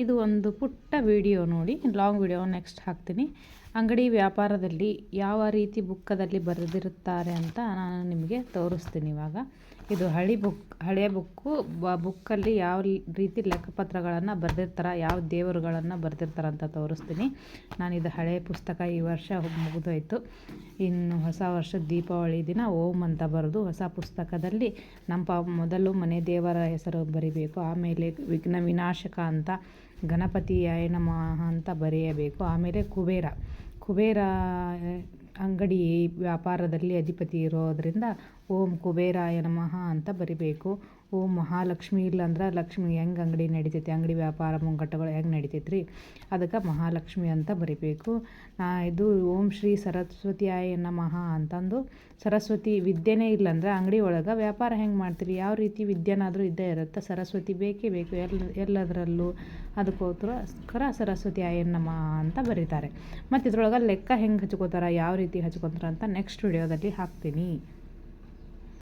ಇದು ಒಂದು ಪುಟ್ಟ ವಿಡಿಯೋ ನೋಡಿ ಲಾಂಗ್ ವಿಡಿಯೋ ನೆಕ್ಸ್ಟ್ ಹಾಕ್ತೀನಿ. ಅಂಗಡಿ ವ್ಯಾಪಾರದಲ್ಲಿ ಯಾವ ರೀತಿ ಬುಕ್ಕದಲ್ಲಿ ಬರೆದಿರುತ್ತಾರೆ ಅಂತ ನಾನು ನಿಮಗೆ ತೋರಿಸ್ತೀನಿ ಇವಾಗ. ಇದು ಹಳಿ ಬುಕ್, ಹಳೆಯ ಬುಕ್ಕು, ಬ, ಬುಕ್ಕಲ್ಲಿ ಯಾವ ರೀತಿ ಲೆಕ್ಕಪತ್ರಗಳನ್ನು ಬರೆದಿರ್ತಾರೆ, ಯಾವ ದೇವರುಗಳನ್ನು ಬರೆದಿರ್ತಾರೆ ಅಂತ ತೋರಿಸ್ತೀನಿ. ನಾನು ಇದು ಹಳೆಯ ಪುಸ್ತಕ ಈ ವರ್ಷ ಮುಗಿದೋಯ್ತು. ಇನ್ನು ಹೊಸ ವರ್ಷ ದೀಪಾವಳಿ ದಿನ ಓಂ ಅಂತ ಬರೆದು ಹೊಸ ಪುಸ್ತಕದಲ್ಲಿ ನಮ್ಮ ಮೊದಲು ಮನೆ ದೇವರ ಹೆಸರು ಬರಿಬೇಕು, ಆಮೇಲೆ ವಿಘ್ನ ವಿನಾಶಕ ಅಂತ ಗಣಪತಿಯಾಯ ನಮಃ ಅಂತ ಬರೆಯಬೇಕು. ಆಮೇಲೆ ಕುಬೇರ. ಕುಬೇರ ಅಂಗಡಿ ವ್ಯಾಪಾರದಲ್ಲಿ ಅಧಿಪತಿ ಇರೋದರಿಂದ ಓಂ ಕುಬೇರಾಯ ನಮಃ ಅಂತ ಬರಿಬೇಕು. ಓಂ ಮಹಾಲಕ್ಷ್ಮಿ ಇಲ್ಲಂದ್ರೆ ಲಕ್ಷ್ಮಿ ಹೆಂಗೆ ಅಂಗಡಿ ನಡಿತೈತಿ? ಅಂಗಡಿ ವ್ಯಾಪಾರ ಮುಂಗಟ್ಟುಗಳು ಹೆಂಗೆ ನಡಿತೈತೆ ರೀ ಅದಕ್ಕೆ ಮಹಾಲಕ್ಷ್ಮಿ ಅಂತ ಬರಿಬೇಕು. ಇದು ಓಂ ಶ್ರೀ ಸರಸ್ವತಿಯಾಯ ನಮಃ ಅಂತಂದು ಸರಸ್ವತಿ ವಿದ್ಯೆನೇ ಇಲ್ಲಂದ್ರೆ ಅಂಗಡಿ ಒಳಗೆ ವ್ಯಾಪಾರ ಹೆಂಗೆ ಮಾಡ್ತೀರಿ? ಯಾವ ರೀತಿ ವಿದ್ಯೆನಾದರೂ ಇದ್ದೇ ಇರುತ್ತೆ? ಸರಸ್ವತಿ ಬೇಕೇ ಬೇಕು? ಎಲ್ಲ ಎಲ್ಲದರಲ್ಲೂ ಅದಕ್ಕೋಸ್ಕರ ಸರಸ್ವತಿ ನಮಃ ಅಂತ ಬರೀತಾರೆ. ಮತ್ತು ಇದರೊಳಗೆ ಲೆಕ್ಕ ಹೆಂಗೆ ಹಚ್ಕೋತಾರೆ? ಯಾವ ರೀತಿ ಹಚ್ಕೊತಾರೆ ಅಂತ ನೆಕ್ಸ್ಟ್ ವಿಡಿಯೋದಲ್ಲಿ ಹಾಕ್ತೀನಿ.